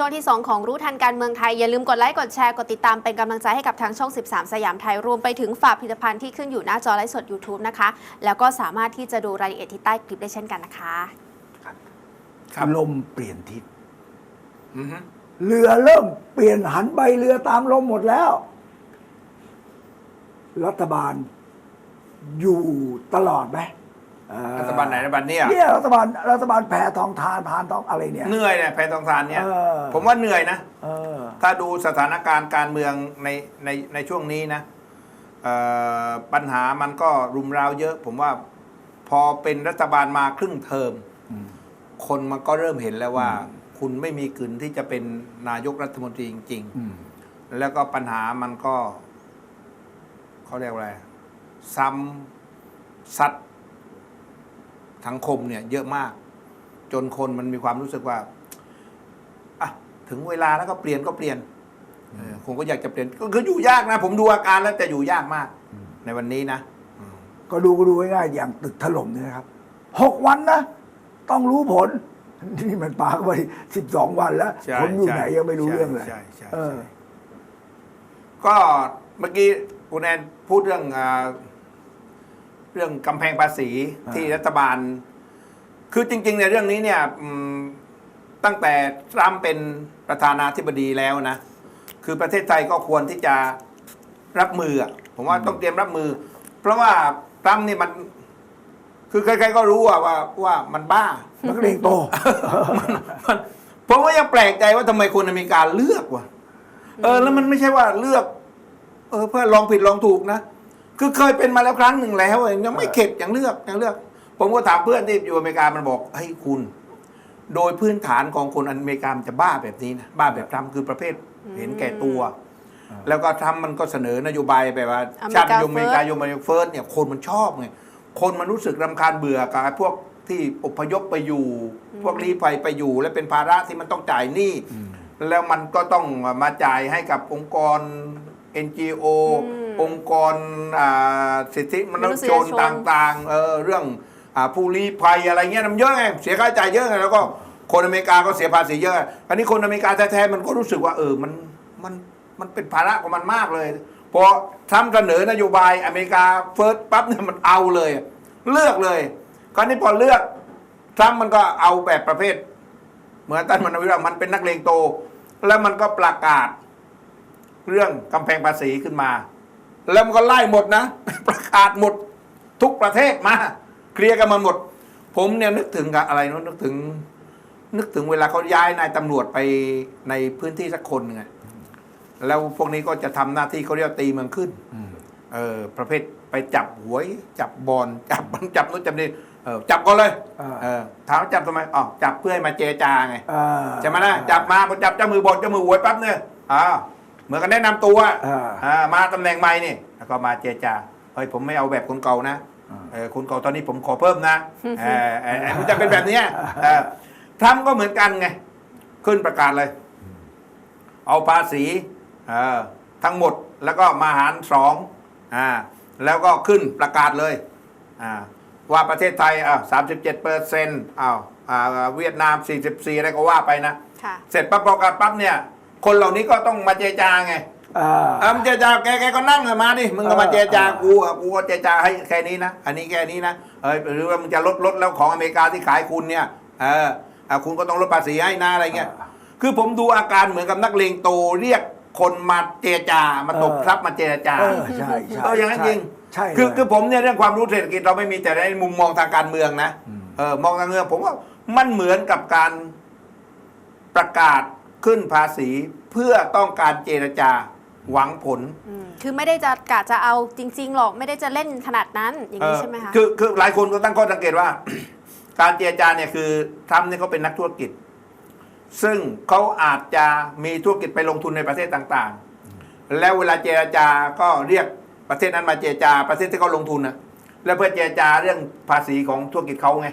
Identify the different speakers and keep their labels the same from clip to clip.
Speaker 1: ช่วงที่ 2 ของรู้ทันการเมืองไทย อย่าลืมกดไลค์กดแชร์กดติดตามเป็นกำลังใจให้กับทางช่อง 13 สยามไทย รวมไปถึงฝากผลิตภัณฑ์ที่ขึ้นอยู่หน้าจอไลฟ์สด YouTube นะคะ แล้วก็สามารถที่จะดูรายละเอียดที่ใต้คลิปได้เช่นกันนะคะ
Speaker 2: ครับ
Speaker 3: ลมเปลี่ยนทิศ
Speaker 2: อือฮึ
Speaker 3: เรือเริ่มเปลี่ยนหันใบเรือตามลมหมดแล้ว รัฐบาลอยู่ตลอดไหมเอ่อ
Speaker 2: รัฐบาลไหนรัฐบาลเนี่ย
Speaker 3: เนี่ยรัฐบาลรัฐบาลแผ่ทองทานพานทองอะไรเนี่ย
Speaker 2: เหนื่อยเนี่ยแพทองทานเนี่ย
Speaker 3: เออ
Speaker 2: ผมว่าเหนื่อยนะ
Speaker 3: เออ
Speaker 2: ถ้าดูสถานการณ์การเมืองในในในช่วงนี้นะเอ่อปัญหามันก็รุมเร้าเยอะ ผมว่าพอเป็นรัฐบาลมาครึ่งเทอม
Speaker 3: อืม
Speaker 2: คนมันก็เริ่มเห็นแล้วว่า คุณไม่มีกลืนที่จะเป็นนายกรัฐมนตรีจริง
Speaker 3: อืม
Speaker 2: ๆแล้วก็ปัญหามันก็เขาเรียกว่าอะไรซ้ำซัด สังคมเนี่ยเยอะมาก จนคนมันมีความรู้สึกว่าอะถึงเวลาแล้วก็เปลี่ยนก็เปลี่ยนเออผมก็อยากจะเปลี่ยนก็คืออยู่ยากนะ ผมดูอาการแล้วแต่อยู่ยากมาก ในวันนี้นะอืม
Speaker 3: ก็ดูก็ดูง่ายๆอย่างตึกถล่มเนี่ยนะครับหกวันนะ ต้องรู้ผล นี่มันปาเข้าไปสิบสองวันแล้ว
Speaker 2: ใช่
Speaker 3: ผลอยู่ไหน
Speaker 2: ใช่
Speaker 3: ยังไม่รู้เรื่องเลย
Speaker 2: ใช่ใช่
Speaker 3: เออ
Speaker 2: ใช่ก็เมื่อกี้คุณแอนพูดเรื่องอ่า เรื่องกำแพงภาษี
Speaker 3: อ่า
Speaker 2: ที่รัฐบาล คือจริง ๆ ในเรื่องนี้เนี่ยอืมตั้งแต่ทรัมป์เป็นประธานาธิบดีแล้วนะ คือประเทศไทยก็ควรที่จะรับมืออะผมว่าต้องเตรียมรับมือ เพราะว่าทรัมป์นี่มันคือใครๆก็รู้อะว่าว่ามันบ้า
Speaker 3: นักเลงโต
Speaker 2: มันผมก็ยังแปลกใจว่าทำไมคนอเมริกาเลือกวะเออ แล้วมันไม่ใช่ว่าเลือก เออ เพื่อลองผิดลองถูกนะ คือเคยเป็นมาแล้วครั้งหนึ่งแล้วยังไม่เข็ดยังเลือกยังเลือก ผมก็ถามเพื่อนที่อยู่อเมริกามันบอกเฮ้ยคุณ โดยพื้นฐานของคนอเมริกามันจะบ้าแบบนี้นะบ้าแบบทรัมป์คือประเภทเห็นแก่ตัว แล้วก็ทรัมป์มันก็เสนอนโยบายแบบว่า
Speaker 1: อเมริกา
Speaker 2: ชาตินิยมอเมริกา
Speaker 1: first
Speaker 2: ยมอเมริกาเฟิร์สเนี่ยคนมันชอบไงคนมันรู้สึกรำคาญเบื่อกับไอ้พวกที่อพยพไปอยู่ พวกรีภัยไปอยู่ และเป็นภาระที่มันต้องจ่ายหนี้แล้วมันก็ต้องมาจ่ายให้กับองค์กร NGO
Speaker 1: อืม
Speaker 2: องค์กรอ่าสิทธิมนุษยชน
Speaker 1: มนุษยชน
Speaker 2: ต่างๆเออเรื่องอาผู้ลี้ภัยอะไรเงี้ยมันเยอะไงเสียค่าใช้จ่ายเยอะไงแล้วก็คนอเมริกาก็เสียภาษีเยอะอันนี้คนอเมริกาแท้ๆมันก็รู้สึกว่าเออมันมันมันเป็นภาระของมันมากเลยพอทำเสนอนโยบายอเมริกาเฟิร์สปั๊บเนี่ยมันเอาเลย เลือกเลยคราวนี้พอเลือกทรัมป์มันก็เอาแบบประเภท เหมือนท่านมันวิรามันเป็นนักเลงโต แล้วมันก็ประกาศ เรื่องกำแพงภาษีขึ้นมา แล้วมันก็ไล่หมดนะ ประกาศหมดทุกประเทศมา เคลียร์กันมาหมด ผมเนี่ยนึกถึงกับอะไรนะนึกถึง นึกถึงเวลาเขาย้ายนายตำรวจไปในพื้นที่สักคนไงแล้วพวกนี้ก็จะทำหน้าที่เขาเรียกว่าตีเมืองขึ้นเออประเภทไปจับหวย จับบอลจับจับนู้นจับนี่เออจับก่อนเลย
Speaker 3: อ่า
Speaker 2: เออถามว่าจับทำไมอ๋อจับเพื่อให้มาเจรจาไง
Speaker 3: อ่า
Speaker 2: ใช่ไหมล่ะจับมาพอจับเจ้ามือบอลเจ้ามือหวยปั๊บเนี่ยอ่า เหมือนกันแนะนำตัว
Speaker 3: อ่า
Speaker 2: อ่ามาตำแหน่งใหม่นี่แล้วก็มาเจรจาเฮ้ยผมไม่เอาแบบคนเก่านะ
Speaker 3: อ่า
Speaker 2: เออคนเก่าตอนนี้ผมขอเพิ่มนะเออเออเออมันจะเป็นแบบเนี้ยเออทรัมป์ก็เหมือนกันไง ขึ้นประกาศเลย เอาภาษีเออทั้งหมดแล้วก็มาหารสองอ่าแล้วก็ขึ้นประกาศเลยอ่าว่าประเทศไทยอ่าสามสิบเจ็ดเปอร์เซ็นต์อ้าวอ่าเวียดนามสี่สิบสี่อะไรก็ว่าไปนะ
Speaker 1: ค่ะ
Speaker 2: เสร็จปั๊บประกาศปั๊บเนี่ย คนเหล่านี้ก็ต้องมาเจรจาไง
Speaker 3: อ่า
Speaker 2: เออมึงเจรจาแกแกก็นั่งเลยมาดิมึงก็มาเจรจา
Speaker 3: เออ
Speaker 2: กูอะกูก็เจรจาให้แค่นี้นะอันนี้แค่นี้นะเออหรือว่ามึงจะลดลดแล้วของอเมริกาที่ขายคุณเนี่ยเอออะคุณก็ต้องลดภาษีให้นะอะไรเงี้ยคือผมดูอาการเหมือนกับนักเลงโตเรียกคนมาเจรจามาตบทรัพย์มาเจรจา
Speaker 3: เออใช่ใช่
Speaker 2: เอออย่างนั้นจริง
Speaker 3: ใช่
Speaker 2: คือ
Speaker 3: เลย
Speaker 2: คือผมเนี่ยเรื่องความรู้เศรษฐกิจเราไม่มีแต่ในมุมมองทางการเมืองนะ
Speaker 3: อืม
Speaker 2: เออมองทางเมืองผมว่ามันเหมือนกับการประกาศ ขึ้นภาษีเพื่อต้องการเจรจาหวังผล
Speaker 1: อืมคือไม่ได้จะกะจะเอาจริง ๆ หรอกไม่ได้จะเล่นขนาดนั้นอย่างนี้
Speaker 2: เออ
Speaker 1: ใช่ไหมคะ
Speaker 2: คือคือหลายคนก็ตั้งข้อสังเกตว่า การเจรจาเนี่ยคือทรัมป์เนี่ยเขาเป็นนักธุรกิจ ซึ่งเขาอาจจะมีธุรกิจไปลงทุนในประเทศต่างๆ แล้วเวลาเจรจาก็เรียกประเทศนั้นมาเจรจาประเทศที่เขาลงทุนนะแล้วเพื่อเจรจาเรื่องภาษีของธุรกิจเขาไง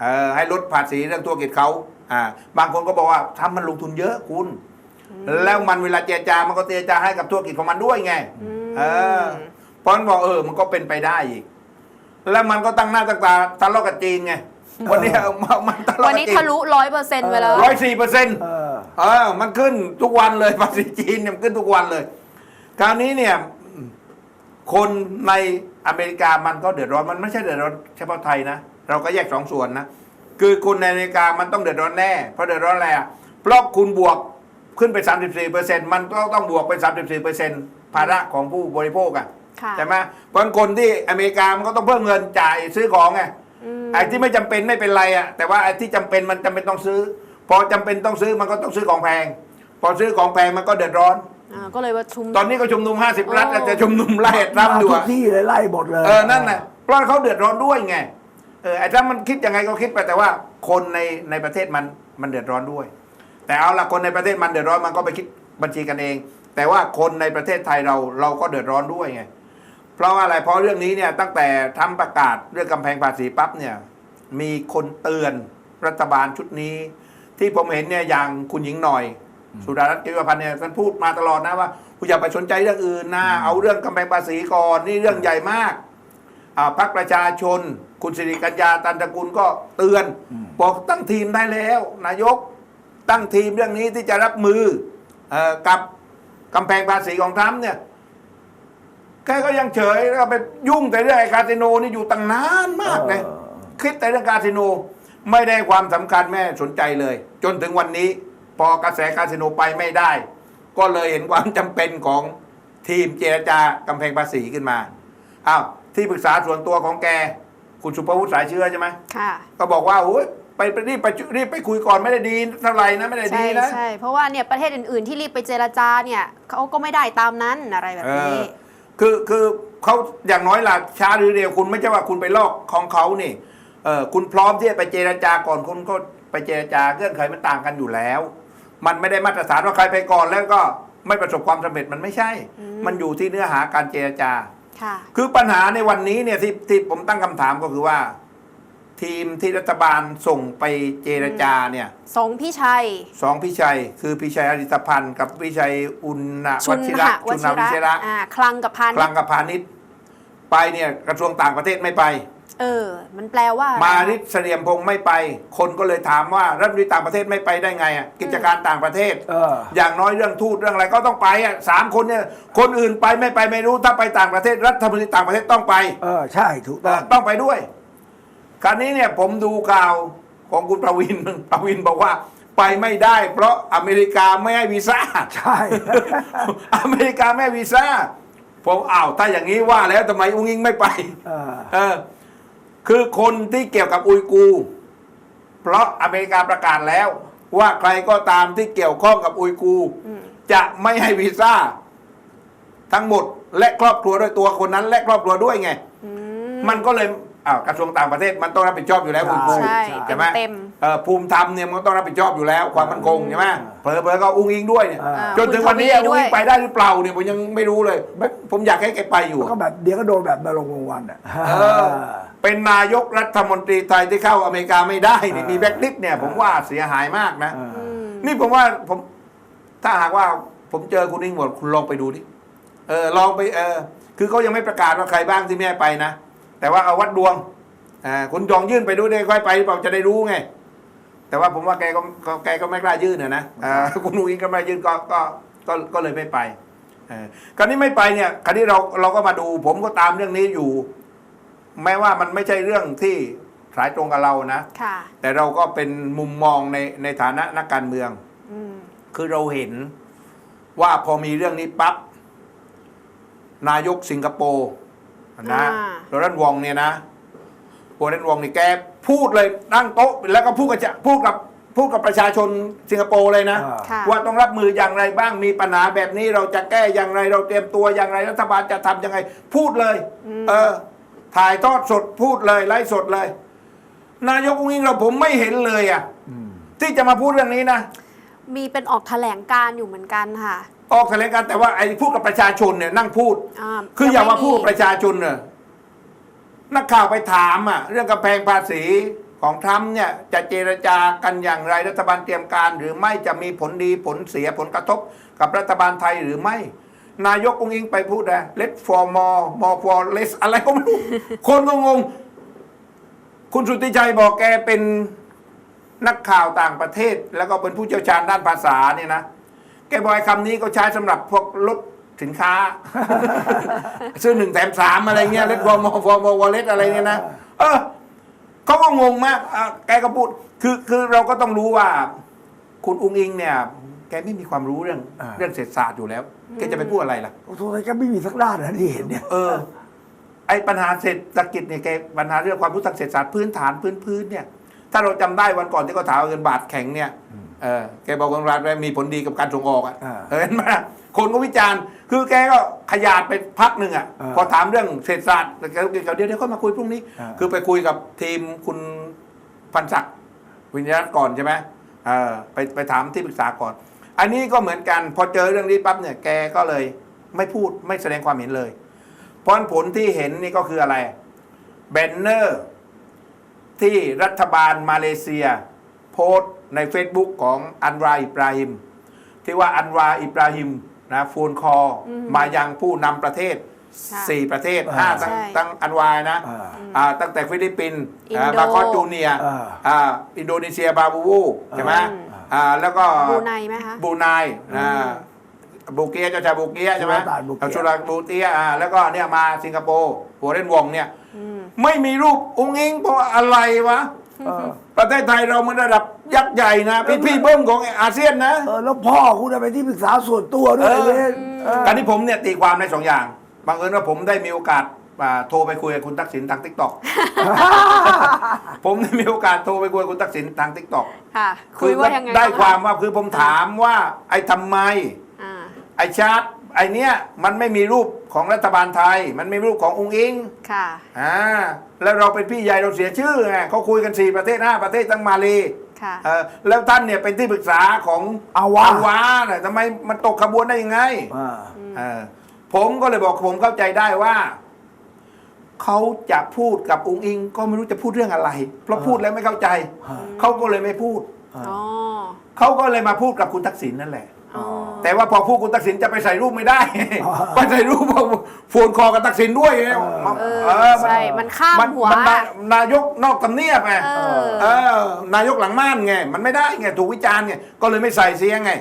Speaker 2: เออให้ลดภาษีเรื่องธุรกิจเขา อ่าบางคนก็บอกว่าทำมันลงทุนเยอะคุณ แล้วมันเวลาเจรจามันก็เจรจาให้กับธุรกิจของมันด้วยไง
Speaker 1: อืม
Speaker 2: เออเพราะฉะนั้นบอกเออ มันก็เป็นไปได้อีก แล้วมันก็ตั้งหน้าตั้งตาทะเลาะกับจีนไงวันนี้มันมันตลอด
Speaker 1: วันนี้ทะลุร้อยเปอร์เซ็นต์ไปแล้ว
Speaker 2: ร้อยสี่เปอร์เซ็นต์
Speaker 3: เออ
Speaker 2: เออ มันขึ้นทุกวันเลยภาษีจีนเนี่ยมันขึ้นทุกวันเลย คราวนี้เนี่ย คนในอเมริกามันก็เดือดร้อน มันไม่ใช่เดือดร้อนเฉพาะไทยนะ เราก็แยกสองส่วนนะ คือคนในอเมริกามันต้องเดือดร้อนแน่ เพราะเดือดร้อนอะไรอะเพราะคุณบวกขึ้นไป 34เปอร์เซ็นต์มันก็ต้องบวกไป 34เปอร์เซ็นต์ภาระของผู้บริโภคอะ
Speaker 1: ค่ะ
Speaker 2: ใช่ไหมเพราะฉะนั้นคนที่อเมริกามันก็ต้องเพิ่มเงินจ่ายซื้อของไง
Speaker 1: อืม
Speaker 2: ไอ้ที่ไม่จำเป็นไม่เป็นไรอะแต่ว่าไอ้ที่จำเป็นมันจำเป็นต้องซื้อ พอจำเป็นต้องซื้อมันก็ต้องซื้อของแพง พอซื้อของแพงมันก็เดือดร้อน
Speaker 1: อ่าก็เลยประชุม
Speaker 2: ตอนนี้ก็ชุมนุม 50 รัฐ
Speaker 1: โอ้
Speaker 2: จะชุมนุมไล่รับ
Speaker 3: มา
Speaker 2: ดู
Speaker 3: ทุก
Speaker 2: อะ
Speaker 3: ที่เลยไล่หมดเลย
Speaker 2: เออนั่นน่ะเพราะเขาเดือดร้อนด้วยไง เออไอ้ถ้ามันคิดยังไงก็คิดไปแต่ว่า คนในในประเทศมันมันเดือดร้อนด้วย แต่เอาละคนในประเทศมันเดือดร้อนมันก็ไปคิดบัญชีกันเอง แต่ว่าคนในประเทศไทยเราเราก็เดือดร้อนด้วยไงเพราะว่าอะไรเพราะเรื่องนี้เนี่ยตั้งแต่ทำประกาศเรื่องกำแพงภาษีปั๊บเนี่ยมีคนเตือนรัฐบาลชุดนี้ ที่ผมเห็นเนี่ยอย่างคุณหญิงหน่อย สุดารัตน์เกยุรพันธ์เนี่ยท่านพูดมาตลอดนะว่าคุณอย่าไปสนใจเรื่องอื่นนะเอาเรื่องกำแพงภาษีก่อนนี่เรื่องใหญ่มากอ่า พรรคประชาชน คุณสิริกัญญาตันตระกูลก็เตือนบอกตั้งทีมได้แล้ว นายกตั้งทีมเรื่องนี้ที่จะรับมือเออกับกำแพงภาษีของทรัมป์เนี่ยแกก็ยังเฉยแล้วก็ไปยุ่งแต่เรื่องไอ้คาสิโนนี่อยู่ตั้งนานมากเลย
Speaker 3: เออ
Speaker 2: คิดแต่เรื่องคาสิโนไม่ได้ความสำคัญแม่สนใจเลย จนถึงวันนี้พอกระแสคาสิโนไปไม่ได้ ก็เลยเห็นความจำเป็นของทีมเจรจากำแพงภาษีขึ้นมาอ้าว ที่ปรึกษาส่วนตัวของแก คุณสุภวุฒิสายเชื้อใช่ไหม
Speaker 1: ค่ะ
Speaker 2: ก็บอกว่าโอ้ยไปไปรีบไปรีบไปคุยก่อนไม่ได้ดีเท่าไหร่นะไม่ได้
Speaker 1: ใช่
Speaker 2: ดีนะ
Speaker 1: ใช่เพราะว่าเนี่ยประเทศอื่นๆที่รีบไปเจรจาเนี่ยเขาก็ไม่ได้ตามนั้นอะไรแบบนี้
Speaker 2: เออคือคือเขาอย่างน้อยล่ะช้าหรือเร็วคุณไม่ใช่ว่าคุณไปลอกของเขานี่เออคุณพร้อมที่จะไปเจรจาก่อนคุณก็ไปเจรจาเงื่อนไขมันต่างกันอยู่แล้ว มันไม่ได้มาตรฐานว่าใครไปก่อนแล้วก็ไม่ประสบความสำเร็จมันไม่ใช่
Speaker 1: อืม
Speaker 2: มันอยู่ที่เนื้อหาการเจรจา
Speaker 1: ค่ะ
Speaker 2: คือปัญหาในวันนี้เนี่ยที่ที่ผมตั้งคำถามก็คือว่า ทีมที่รัฐบาลส่งไปเจรจาเนี่ย
Speaker 1: สองพี่ชัย
Speaker 2: สองพี่ชัย คือพี่ชัยอริตพันธ์กับพี่ชัยอุณณ
Speaker 1: ชุ
Speaker 2: วันชิระ
Speaker 1: หะว
Speaker 2: ชุน
Speaker 1: ชิ
Speaker 2: วิชิ
Speaker 1: ระ
Speaker 2: ระ
Speaker 1: อ่าคลังกับพา
Speaker 2: ค
Speaker 1: ณิ
Speaker 2: ลั
Speaker 1: ช
Speaker 2: ง
Speaker 1: ย์
Speaker 2: กับพาณิชย์ไปเนี่ยกระทรวงต่างประเทศไม่ไป
Speaker 1: เออ มันแปลว่าอะไร
Speaker 2: มานิดเสรียมพงษ์ไม่ไป คนก็เลยถามว่ารัฐมนตรีต่างประเทศไม่ไปได้ไงอะกิจการต่างประเทศ
Speaker 3: เออ
Speaker 2: อย่างน้อยเรื่องทูตเรื่องอะไรก็ต้องไปอะสามคนเนี่ยคนอื่นไปไม่ไปไม่รู้ถ้าไปต่างประเทศรัฐมนตรีต่างประเทศต้องไป
Speaker 3: เออ ใช่ถูกต้อง
Speaker 2: ต้องไปด้วย คราวนี้เนี่ยผมดูข่าวของคุณประวิน ประวินบอกว่า ไปไม่ได้ เพราะอเมริกาไม่ให้วีซ่า
Speaker 3: ใช่
Speaker 2: อเมริกาไม่ให้วีซ่าผมอ้าวถ้าอย่างนี้ว่าแล้วทำไมอุ้งอิงไม่ไป
Speaker 3: เออ
Speaker 2: เออ คือคนที่เกี่ยวกับอุยกูร์เพราะอเมริกาประกาศแล้ว ว่าใครก็ตามที่เกี่ยวข้องกับอุยกูร์
Speaker 1: อืม
Speaker 2: จะไม่ให้วีซ่า ทั้งหมด และครอบครัวด้วยตัวคนนั้น และครอบครัวด้วยไง
Speaker 1: อื
Speaker 2: มันก็เลย อ้าวกระทรวงต่างประเทศมันต้องรับผิดชอบอยู่แล้ว
Speaker 3: ใช่
Speaker 2: อุยกูร์
Speaker 1: ใช่
Speaker 2: ใช่ไหม
Speaker 1: เต็ม
Speaker 2: เออภูมิธรรมเนี่ยมันก็ต้องรับผิดชอบอยู่แล้วความมั่นคงใช่ไหมเผลอๆก็อุ้งอิงด้วยเนี่ย
Speaker 3: อ่า
Speaker 1: อ่า
Speaker 2: จนถึงวันนี้
Speaker 1: คุณทวี
Speaker 2: อุ้ง
Speaker 1: ด้วย
Speaker 2: อิงไปได้หรือเปล่าเนี่ยผมยังไม่รู้เลยผมผมอยากให้แกไปอยู่
Speaker 3: ก็แบบเดี๋ยวก็โดนแบบมาลงรางวัลอะ
Speaker 2: เออเป็นนายกรัฐมนตรีไทยที่เข้าอเมริกาไม่ได้นี่
Speaker 3: อ่ามี
Speaker 2: มีแบ็คลิสต์เนี่ยผมว่าเสียหายมากนะ
Speaker 3: เออ
Speaker 1: อืม
Speaker 2: นี่ผมว่าผมถ้าหากว่าผมเจอคุณนิ่งหมดคุณลองไปดูดิเออลองไปเออคือเขายังไม่ประกาศว่าใครบ้างที่ไม่ให้ไปนะ แต่ว่าเอาวัดดวงอ่าคุณจองยื่นไปดูได้ค่อยไปหรือเปล่าจะได้รู้ไง แต่ว่าผมว่าแกก็ก็แกก็ไม่กล้ายื่นนะนะอ่าคุณอุ้งอิงก็ไม่ยื่นก็ก็ก็ก็เลยไม่ไปเออคราวนี้ไม่ไปเนี่ยคราวนี้เราเราก็มาดู ผมก็ตามเรื่องนี้อยู่ แม้ว่ามันไม่ใช่เรื่องที่สายตรงกับเรานะ
Speaker 1: ค่ะ
Speaker 2: แต่เราก็เป็นมุมมองในในฐานะนักการเมือง
Speaker 1: อืม
Speaker 2: คือเราเห็นว่าพอมีเรื่องนี้ปั๊บนายกสิงคโปร์ นะ
Speaker 1: อ่า
Speaker 2: โรนัลด์วองเนี่ยนะโรนัลด์วองนี่แกพูดเลยนั่งโต๊ะแล้วก็พูดกับจะพูดกับพูดกับประชาชนสิงคโปร์เลยนะ
Speaker 3: อ่า
Speaker 1: ค่ะ
Speaker 2: ว่าต้องรับมืออย่างไรบ้างมีปัญหาแบบนี้เราจะแก้อย่างไรเราเตรียมตัวอย่างไรรัฐบาลจะทำยังไง พูดเลย
Speaker 1: อืม
Speaker 2: เออ ถ่ายทอดสดพูดเลยไลฟ์สดเลย นายกอุ้งอิงเราผมไม่เห็นเลยอะ
Speaker 3: อืม
Speaker 2: ที่จะมาพูดเรื่องนี้นะ
Speaker 1: มีเป็นออกแถลงการณ์อยู่เหมือนกันค่ะ
Speaker 2: ออกแถลงการณ์แต่ว่าไอ้พูดกับประชาชนเนี่ยนั่งพูด
Speaker 1: อ่า
Speaker 2: คืออย่ามาพูด
Speaker 1: ง
Speaker 2: กับประชาชนเนอะนักข่าวไปถามอะ เรื่องกำแพงภาษีของทรัมป์เนี่ยจะเจรจากันอย่างไรรัฐบาลเตรียมการ หรือไม่จะมีผลดีผลเสียผลกระทบกับรัฐบาลไทยหรือไม่ นายกองค์อิงไปพูดนะ let for more more for less อะไรก็ไม่รู้ คนก็งง คุณสุทธิชัยบอกแกเป็นนักข่าวต่างประเทศ แล้วก็เป็นผู้เชี่ยวชาญด้านภาษาเนี่ยนะ แกบอกไอ้คำนี้ก็ใช้สำหรับพวกรถสินค้า ซื้อหนึ่งแถมสามอะไรเงี้ยเล็ดวอลมอฟอร์มวอลเล็ตอะไรเนี่ยนะเออเขาก็งงมากอะแกก็พูดคือคือเราก็ต้องรู้ว่า คุณอุงอิงเนี่ย แกไม่มีความรู้เรื่อง
Speaker 3: อ่า
Speaker 2: เรื่องเศรษฐศาสตร์อยู่แล้วแกจะไปพูดอะไรล่ะ
Speaker 3: โอ้โหอะไรก็ไม่มีสักด้านนะที่เห็นเนี่ย
Speaker 2: เออ ไอ้ปัญหาเศรษฐกิจเนี่ยแกปัญหาเรื่องความรู้ทางเศรษฐศาสตร์พื้นฐานพื้นพื้นเนี่ย ถ้าเราจำได้วันก่อนที่เขาถามว่าเงินบาทแข็งเนี่ย เออแกบอกว่าเงินบาทมีผลดีกับการส่งออกอะ
Speaker 3: อ่า
Speaker 2: เห็นไหมคนก็วิจารณ์ คือแกก็ขยาดไปพักหนึ่งอะ
Speaker 3: อ่า
Speaker 2: พอถามเรื่องเศรษฐศาสตร์แกก็เดี๋ยวเดี๋ยวเขามาคุยพรุ่งนี้
Speaker 3: อ่า
Speaker 2: คือไปคุยกับทีมคุณพันศักดิ์วิญญาณก่อนใช่ไหมเออไปไปถามที่ปรึกษาก่อน อันนี้ก็เหมือนกันพอเจอเรื่องนี้ปั๊บเนี่ยแกก็เลยไม่พูดไม่แสดงความเห็นเลย เพราะผลที่เห็นนี่ก็คืออะไรแบนเนอร์ ที่รัฐบาลมาเลเซีย โพสต์ ใน Facebook ของอันวาอิบราฮิมที่ว่าอันวาอิบราฮิมนะโฟนคอล
Speaker 1: อืม
Speaker 2: มายังผู้นำประเทศ
Speaker 1: ค่ะ
Speaker 2: 4ประเทศ
Speaker 3: อ่า
Speaker 2: 5ตั้ง
Speaker 1: ใช่
Speaker 2: ตั้งอันวานะ
Speaker 3: อ่า
Speaker 2: อ่าตั้งแต่ฟิลิปปินส์
Speaker 1: อินโด
Speaker 2: บาคอสจูเนีย
Speaker 3: อ่า
Speaker 2: อ่าอินโดนีเซียบาบูวูใช่ไหม
Speaker 1: อืม
Speaker 2: อ่าแล้วก็
Speaker 1: บรูไนไหมคะ
Speaker 2: บรูไนอ่าบูเกียเจ้าชายบูเกียใช่ไหม
Speaker 3: สุลต่านบูเกีย
Speaker 2: สุลต่านบูเกียอ่าแล้วก็เนี่ยมาสิงคโปร์หัวเล่นวงเนี่ย
Speaker 1: อืม
Speaker 2: ไม่มีรูปอุ้งอิงเพราะว่าอะไรวะ
Speaker 3: เออ
Speaker 2: ประเทศไทยเรามันระดับยักษ์ใหญ่นะ พี่พี่เบิ้มของอาเซียนนะ
Speaker 3: เออแล้วพ่อคุณน่ะเป็นที่ปรึกษาส่วนตัวด้วย
Speaker 2: เออ
Speaker 3: เลยเออ
Speaker 2: การที่ผมเนี่ยตีความในสองอย่างบังเอิญว่าผมได้มีโอกาสอ่าโทรไปคุยกับคุณทักษิณทางทิกตอก ผมได้มีโอกาสโทรไปคุยกับคุณทักษิณทางทิกตอก
Speaker 1: ค่ะ คุยว่ายังไง
Speaker 2: ได้
Speaker 1: บ้งะ
Speaker 2: ความว่าคือผมถามว่าไอ้ทำไม
Speaker 1: อ่า
Speaker 2: ไอ้ชาร์ต ไอ้เนี้ยมันไม่มีรูปของรัฐบาลไทย มันไม่มีรูปขององค์อิง
Speaker 1: ค่ะ
Speaker 2: อ่าแล้วเราเป็นพี่ใหญ่เราเสียชื่อไงเขาคุยกันสี่ประเทศห้าประเทศตั้งมาเล
Speaker 1: ค่ะ
Speaker 2: เออแล้วท่านเนี่ยเป็นที่ปรึกษาของ
Speaker 3: อาวา
Speaker 2: วาน่ะทำไมมันตกขบวนได้ยังไง
Speaker 3: อ่า
Speaker 2: เออผมก็เลยบอกผมเข้าใจได้ว่าเขาจะพูดกับองค์อิง ก็ไม่รู้จะพูดเรื่องอะไร เพราะพูดแล้วไม่เข้าใจ
Speaker 3: อ่า
Speaker 2: เขาก็เลยไม่พูด
Speaker 3: อ่า
Speaker 1: อ๋อ
Speaker 2: เขาก็เลยมาพูดกับคุณทักษิณนั่นแหละ
Speaker 1: อ๋อ
Speaker 2: แต่ว่าพอพูดคุณทักษิณจะไปใส่รูปไม่ได้
Speaker 3: อ๋อ
Speaker 2: ไปใส่รูปโฟนคอกับทักษิณด้วยไง
Speaker 1: เออ
Speaker 2: เออ
Speaker 1: ใช่มันข้าม
Speaker 2: มัน
Speaker 1: หัว
Speaker 2: มันนานายกนอกตำเนียบไง
Speaker 1: เออ
Speaker 2: เออนายกหลังม่านไง มันไม่ได้ไงถูกวิจารณ์ไงก็เลยไม่ใส่เสียงไง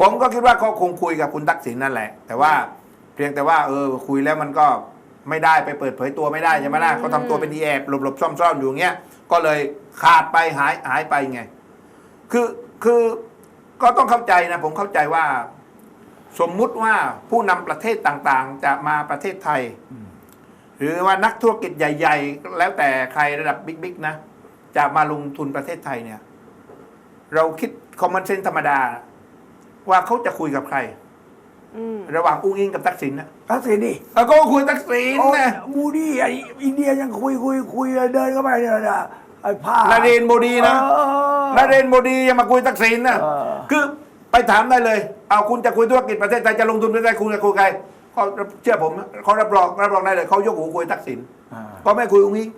Speaker 2: ผมก็คิดว่าเขาคงคุยกับคุณทักษิณนั่นแหละ แต่ว่าเพียงแต่ว่าเออคุยแล้วมันก็ไม่ได้ไปเปิดเผยตัวไม่ได้ใช่ไหมล่ะเขาทำตัวเป็นดีแอบหลบๆซ่อนๆอยู่อย่างเงี้ยก็เลยขาดไปหายหายไปไง คือคือก็ต้องเข้าใจนะ ผมเข้าใจว่า สมมุติว่าผู้นำประเทศต่างๆ จะมาประเทศไทย หรือว่านักธุรกิจใหญ่ ๆ แล้วแต่ใครระดับบิ๊กๆนะ จะมาลงทุนประเทศไทยเนี่ย เราคิดคอมมอนเซนธรรมดา ว่าเขาจะคุยกับใคร
Speaker 1: อืม
Speaker 2: ระหว่างอุ้งอิงกับทักษิณนะ
Speaker 3: ทักษิณดิ
Speaker 2: แล้วก็คุยทักษิณ
Speaker 3: โอ้ย
Speaker 2: นะ
Speaker 3: มูดี้ไออินเดียยังคุยคุยคุยเดินเข้าไปเนี่ยนะไอ้ผ้า
Speaker 2: นาเรนโมดีนะ
Speaker 3: เออ
Speaker 2: นาเรนโมดียังมาคุยทักษิณนะ
Speaker 3: เออ
Speaker 2: คือไปถามได้เลย เอาคุณจะคุยธุรกิจประเทศไทยจะลงทุนประเทศไทยคุณจะคุยใครเขาเชื่อผมเขารับรองรับรองได้เลยเขายกหูคุยทักษิณ
Speaker 3: อ่า
Speaker 2: ก็ไม่คุยอุ้งอิง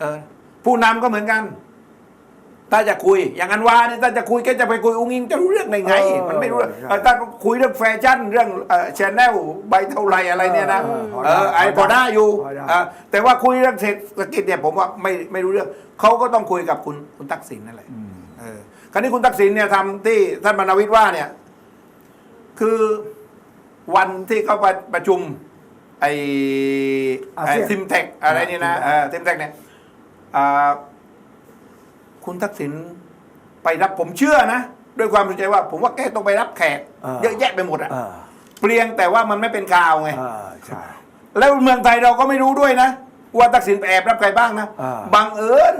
Speaker 2: เออผู้นำก็เหมือนกัน ถ้าจะคุย อย่างอันวาเนี่ยถ้าจะคุยแกจะไปคุยอุ้งอิงจะรู้เรื่องได้ไง มันไม่รู้เรื่องเออถ้าคุยเรื่องแฟชั่นเรื่องเอ่อชแนลใบเท่าไรอะไรเนี่ยนะเออไอ้พอได้อยู่เออแต่ว่าคุยเรื่องเศรษฐกิจเนี่ยผมว่าไม่ไม่รู้เรื่องเขาก็ต้องคุยกับคุณคุณทักษิณนั่นแหละ
Speaker 3: อืม
Speaker 2: เออคราวนี้คุณทักษิณเนี่ยทำที่ท่านมนาวิทย์ว่าเนี่ย คือวันที่เขาไปประชุม ไอ้
Speaker 3: อา
Speaker 2: ไอ้
Speaker 3: เซียน
Speaker 2: ทิมเทคอะไรนี่นะ
Speaker 3: อ่า
Speaker 2: เออทิมเทคเนี่ยอ่าคุณทักษิณไปรับผมเชื่อนะ ด้วยความเข้าใจว่า ผมว่าแกต้องไปรับแขก เยอะแยะไปหมดอะ
Speaker 3: อ่า
Speaker 2: เปลียงแต่ว่ามันไม่เป็นข่าวไง
Speaker 3: อ่าใช่
Speaker 2: แล้วเมืองไทยเราก็ไม่รู้ด้วยนะ ว่าทักษิณไปแอบรับใครบ้างนะ
Speaker 3: อ่า
Speaker 2: บังเอิญ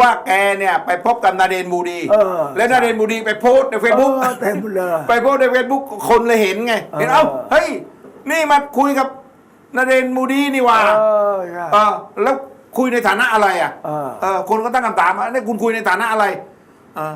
Speaker 2: ว่าแกเนี่ยไปพบกับนาเดนบูดี
Speaker 3: เออ
Speaker 2: และนาเดนบูดีไปโพสต์ในเฟซบุ๊ก
Speaker 3: เออเต็มเลย
Speaker 2: ไปโพสต์ในเฟซบุ๊กคนเลยเห็นไง เห็น
Speaker 3: เออ
Speaker 2: เอ้าเฮ้ยนี่มาคุยกับนาเดนบูดีนี่หว่า
Speaker 3: เออใช่
Speaker 2: เออแล้วคุยในฐานะอะไรอะ
Speaker 3: เออ
Speaker 2: เออคนก็ตั้งคำถามว่านี่คุณคุยในฐานะอะไรเออ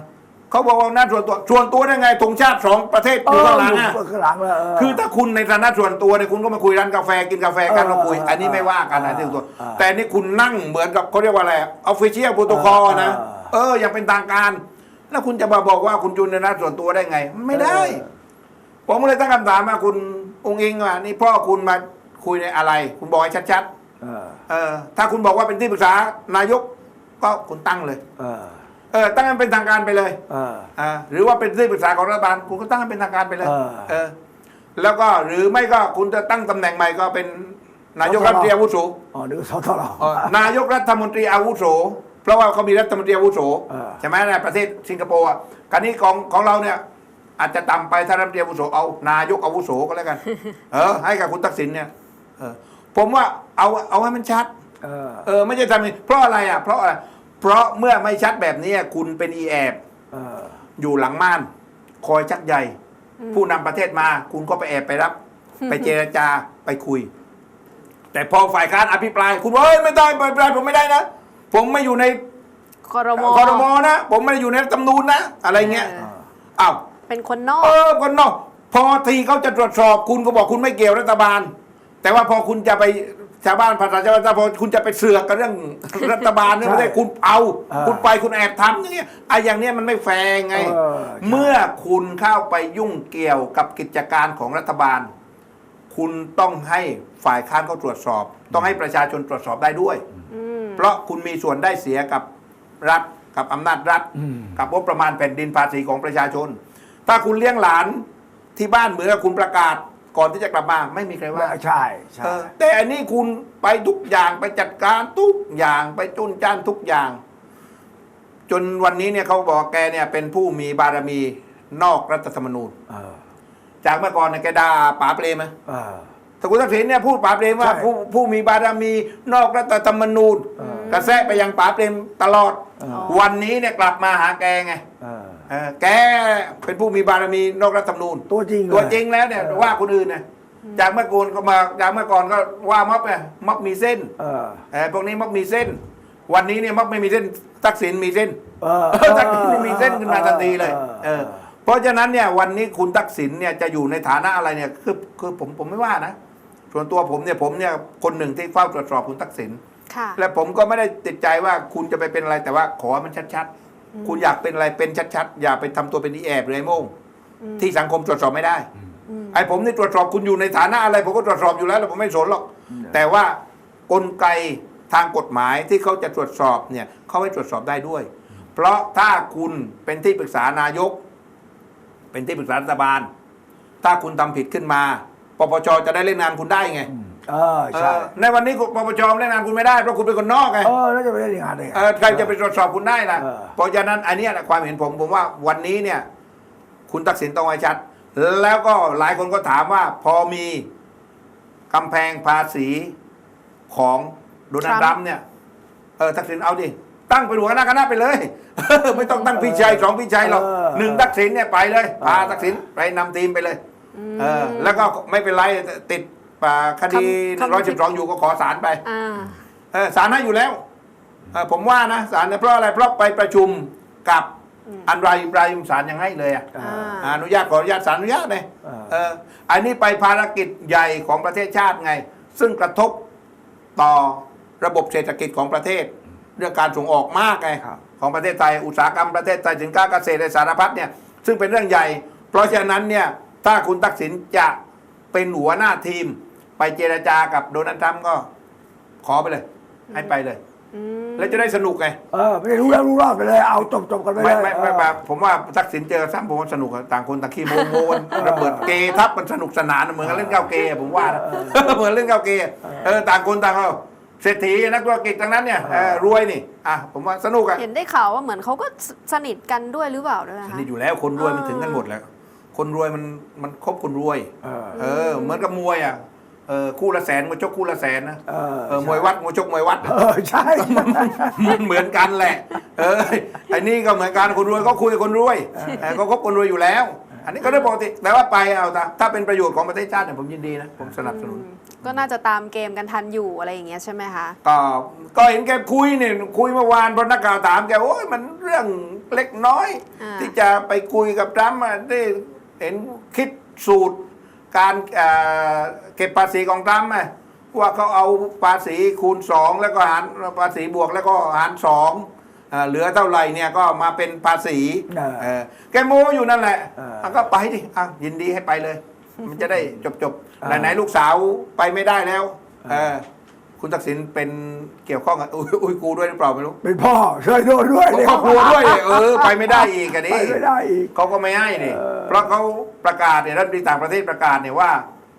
Speaker 2: เขาบอกว่าหน้าส่วนตัวส่วนตัวได้ไงธงชาติสองประเทศอยู่ข้างหลังอะ
Speaker 3: เข้างหลังแล้วเคื
Speaker 2: อถ้าคุณในฐานะส่วนตัวเนี่ยคุณก็มาคุยร้านกาแฟกินกาแฟกัน
Speaker 3: เออ
Speaker 2: เราคุย อันนี้ไม่ว่ากันนะ
Speaker 3: เออ
Speaker 2: ที่ส่วนตัว
Speaker 3: เออ
Speaker 2: แต่นี่คุณนั่งเหมือนกับเขาเรียกว่าอะไรออฟฟิเชียลโปรโตคอลนะ
Speaker 3: เออ
Speaker 2: เอออย่างเป็นทางการ แล้วคุณจะมาบอกว่าคุณจุนในฐานะส่วนตัวได้ไง ไม่ได้
Speaker 3: เออ
Speaker 2: ผมก็เลยตั้งคำถามมาคุณองค์เองว่านี่พ่อคุณมาคุยในอะไร คุณบอกให้ชัด
Speaker 3: เออ
Speaker 2: ๆเออถ้าคุณบอกว่าเป็นที่ปรึกษานายก ก็คุณตั้งเลย
Speaker 3: เออ
Speaker 2: เออตั้งให้เป็นทางการไปเลย
Speaker 3: เออ
Speaker 2: อ่าหรือว่าเป็นที่ปรึกษาของรัฐบาลคุณก็ตั้งให้เป็นทางการไปเลย
Speaker 3: เออ
Speaker 2: เออ แล้วก็หรือไม่ก็คุณจะตั้งตำแหน่งใหม่ก็เป็นนายกรัฐมนตรีอาวุโส
Speaker 3: อ๋อนึกว่าสทร
Speaker 2: เอ่อนายกรัฐมนตรีอาวุโส เพราะว่าเขามีรัฐมนตรีอาวุโส
Speaker 3: เออ
Speaker 2: ใช่ไหมในประเทศสิงคโปร์อะการนี้ของของเราเนี่ย อาจจะต่ำไปถ้ารัฐมนตรีอาวุโสเอานายกอาวุโสก็แล้วกัน เออ ให้กับคุณทักษิณเนี่ยเออผมว่าเอาเอาให้มันชัด
Speaker 3: เออ
Speaker 2: เออไม่ใช่ทำอย่างนี้เพราะอะไรอะเพราะอะไร เพราะเมื่อไม่ชัดแบบนี้คุณเป็นอีแอบ
Speaker 3: เออ
Speaker 2: อยู่หลังม่าน คอยชักใยผู้นำประเทศมาคุณก็ไปแอบไปรับ ไปเจรจาไปคุย แต่พอฝ่ายค้านอภิปราย คุณว่าเฮ้ยไม่ได้อภิปรายผมไม่ได้นะ ผมไม่อยู่ใน
Speaker 1: คอรม
Speaker 2: คอรมอนะ ผมไม่ได้อยู่ในรัฐธรรมนูญนะ อะไรเงี้ย
Speaker 1: เออ
Speaker 2: อ้าว
Speaker 1: เป็นคนนอก
Speaker 2: เออคนนอก พอทีเขาจะตรวจสอบคุณก็บอกคุณไม่เกี่ยวรัฐบาล แต่ว่าพอคุณจะไป ชาวบ้านภาษาชาวบ้านพอคุณจะไปเสือกกับเรื่องรัฐบาลเนี่ยไม่ได้คุณเอา คุณไปคุณแอบทำอย่างเงี้ยไอ้อย่างเนี้ยมันไม่แฟร์ไง
Speaker 3: เออใช่
Speaker 2: เมื่อคุณเข้าไปยุ่งเกี่ยวกับกิจการของรัฐบาล คุณต้องให้ฝ่ายค้านเขาตรวจสอบ ต้องให้ประชาชนตรวจสอบได้ด้วย
Speaker 1: อืม
Speaker 2: เพราะคุณมีส่วนได้เสียกับรัฐกับอำนาจรัฐ
Speaker 3: อืม
Speaker 2: กับงบประมาณแผ่นดินภาษีของประชาชน ถ้าคุณเลี้ยงหลานที่บ้านเหมือนกับคุณประกาศ ก่อนที่จะกลับมาไม่มีใครว่า
Speaker 3: ใช่ใช่
Speaker 2: เออแต่อันนี้คุณไปทุกอย่างไปจัดการทุกอย่างไปจุนจ้านทุกอย่าง จนวันนี้เนี่ยเขาบอกแกเนี่ย เป็นผู้มีบารมีนอกรัฐธรรมนูญ
Speaker 3: เออ
Speaker 2: จากเมื่อก่อนเนี่ยแกด่าป๋าเปรมไหม
Speaker 3: เออ
Speaker 2: ถ้าคุณทักษิณเนี่ยพูดป๋าเปรมว่า
Speaker 3: ใช่
Speaker 2: ผู้ผู้มีบารมีนอกรัฐธรรมนูญ
Speaker 3: เออ
Speaker 2: กระแทะไปยังป๋าเปรมตลอด
Speaker 3: เออ
Speaker 2: วันนี้เนี่ยกลับมาหาแกไง
Speaker 3: เออ
Speaker 2: เออแกเป็นผู้มีบารมีนอกรัฐธรรมนูญ
Speaker 3: ตัวจริงเลย
Speaker 2: ตัวจริงแล้วเนี่ย
Speaker 3: เออ
Speaker 2: ว่าคนอื่นนะจากเมื่อก่อนก็มาจากเมื่อก่อนก็ว่าม็อบไงม็อบมีเส้น
Speaker 3: เออ
Speaker 2: เออพวกนี้ม็อบมีเส้น วันนี้เนี่ยม็อบไม่มีเส้นทักษิณมีเส้น
Speaker 3: เออ
Speaker 2: เออทักษิณมีเส้นขึ้นมาทันทีเลย
Speaker 3: เอ
Speaker 2: เอ
Speaker 3: อ
Speaker 2: อ เพราะฉะนั้นเนี่ยวันนี้คุณทักษิณเนี่ยจะอยู่ในฐานะอะไรเนี่ยคือคือผมผมไม่ว่านะส่วนตัวผมเนี่ยผมเนี่ยคนหนึ่งที่เฝ้าตรวจสอบคุณทักษิณ
Speaker 1: ค่ะ
Speaker 2: และผมก็ไม่ได้ติดใจว่าคุณจะไปเป็นอะไรแต่ว่าขอให้มันชัดๆ คุณอยากเป็นอะไรเป็นชัดๆ อย่าไปทำตัวเป็นอีแอบหรือไอ้โม่งที่สังคมตรวจสอบไม่ได้
Speaker 1: อืม
Speaker 2: ไอ้ผมนี่ตรวจสอบคุณอยู่ในฐานะอะไร ผมก็ตรวจสอบอยู่แล้วแล้วผมไม่สนหรอก แต่ว่ากลไกทางกฎหมายที่เขาจะตรวจสอบเนี่ยเขาให้ตรวจสอบได้ด้วย เพราะถ้าคุณเป็นที่ปรึกษานายก เป็นที่ปรึกษารัฐบาล ถ้าคุณทำผิดขึ้นมาปปชจะได้เล่นงานคุณได้ไง
Speaker 3: เออใช่
Speaker 2: เออในวันนี้ปปชเล่นงานคุณไม่ได้เพราะคุณเป็นคนนอกไง
Speaker 3: เออแล้วจะไปได้ยังไงได้ไง
Speaker 2: เออใครจะไปตรวจสอบคุณได้ล่ะ
Speaker 3: เออ
Speaker 2: เพราะฉะนั้นอันเนี้ยแหละความเห็นผมผมว่าวันนี้เนี่ย คุณทักษิณต้องไว้ชัด แล้วก็หลายคนก็ถามว่า พอมีกำแพงภาษีของโดนัลด์ทรัมป์เนี่ยเออทักษิณเอาดิตั้งเป็นหัวหน้าคณะไปเลย ไม่ต้องตั้งพี่ชัยสองพี่ชัยหรอก
Speaker 3: เออ
Speaker 2: หนึ่งทักษิณเนี่ยไปเลยพา
Speaker 3: เออ
Speaker 2: ทักษิณไปนำทีมไปเลย เออ แล้วก็ไม่เป็นไรติดอ่า คดี
Speaker 1: คำ
Speaker 2: ร้อยสิบสองอยู่ก็ขอศาลไป
Speaker 1: อ่า
Speaker 2: เออศาลให้อยู่แล้วเออผมว่านะศาลเนี่ยเพราะอะไรเพราะไปประชุมกับอันไรอิบราฮิมศาลยังให้เลยอะ
Speaker 3: อ่า
Speaker 1: อ่า
Speaker 2: อนุญาตขออนุญาตศาลอนุญาตเลย
Speaker 3: อ่า
Speaker 2: เอออันนี้ไปภารกิจใหญ่ของประเทศชาติไง ซึ่งกระทบต่อระบบเศรษฐกิจของประเทศ เรื่องการส่งออกมากไง
Speaker 3: ครับ
Speaker 2: ของประเทศไทยอุตสาหกรรมประเทศไทยสินค้าเกษตรและสารพัดเนี่ยซึ่งเป็นเรื่องใหญ่ เพราะฉะนั้นเนี่ยถ้าคุณทักษิณจะเป็นหัวหน้าทีม ไปเจรจากับโดนัลด์ทรัมป์ก็ ขอไปเลย ให้ไปเลย
Speaker 1: อืม
Speaker 2: แล้วจะได้สนุกไง
Speaker 3: เออไม่ได้รู้แล้วรู้รอดไปเลยเอาจบจบกันไปเล
Speaker 2: ไม่
Speaker 3: ย
Speaker 2: ไม่ไม่
Speaker 3: เออ
Speaker 2: แบบผมว่าทักษิณเจอซ้ำผมว่าสนุกอะต่างคนต่างขี้โมโมกันระเบิดเกย์ทับมันสนุกสนานเหมือนกับเล่นเก้าเกย์อะผมว่านะ เหมือนเล่นเก้าเกย์อะเออต่างคนต่างเอาเศรษฐีนักธุรกิจทั้งนั้นเนี่ยเออรวยนี่อะผมว่าสนุกอะ
Speaker 1: เห็นได้ข่าวว่าเหมือนเขาก็สสนิทกันด้วยหรือเปล่าด้วยนะคะ
Speaker 2: นี่อยู่แล้วคนรวยมัน
Speaker 1: เออ
Speaker 2: ถึงกันหมดแล้วคนรวยมันมันคบคนรวย
Speaker 3: เออ
Speaker 2: เออเหมือนกับมวยอะ เออคู่ละแสนมาชกคู่ละแสนนะ
Speaker 3: เออ
Speaker 2: เออมวยวัดมวยชกมวยวัด
Speaker 3: เออใช่
Speaker 2: มันเหมือนกันแหละ เออไอ้นี่ก็เหมือนกันคนรวยก็คุยกับคนรวยเออก็คบคนรวยอยู่แล้ว อันนี้ก็เรื่องปกติแต่ว่าไปเอาถ้าถ้าเป็นประโยชน์ของประเทศชาติเนี่ยผมยินดีนะผมสนับสนุน
Speaker 1: อืมก็น่าจะตามเกมกันทันอยู่อะไรอย่างเงี้ยใช่ไหมคะ
Speaker 2: ก็ก็เห็นแกคุยเนี่ยคุยเมื่อวานพอนักข่าวถามแกโอ้ยมันเรื่องเล็กน้อย
Speaker 1: อ่า
Speaker 2: ที่จะไปคุยกับทรัมป์อะได้เห็นคิดสูตร การเอ่อเก็บภาษีของทรัมป์อะว่าเขาเอาภาษีคูณสองแล้วก็หารภาษีบวกแล้วก็หารสองเอ่อเหลือเท่าไหร่เนี่ยก็มาเป็นภาษี
Speaker 3: เออ
Speaker 2: เออแกโมอยู่นั่นแหละ
Speaker 3: เออ
Speaker 2: เอาก็ไปดิอะยินดีให้ไปเลย มันจะได้จบจบ
Speaker 3: เออ
Speaker 2: ไหนๆลูกสาวไปไม่ได้แล้วเออคุณทักษิณเป็นเกี่ยวข้องกับอุยอุยกูร์ด้วยหรือเปล่าไม่รู้
Speaker 3: เป็นพ่อช่วยโดนด้วย
Speaker 2: ครอบครัวด้วยเนี่ยเออ ไปไม่ได้อีกอัน
Speaker 3: ไป
Speaker 2: นี้
Speaker 3: ไม่ได้อีก
Speaker 2: เขาก็ไม่ให้นี่
Speaker 3: เออ
Speaker 2: เพราะเขา ประกาศเนี่ยรัฐมนตรีต่างประเทศประกาศเนี่ยว่า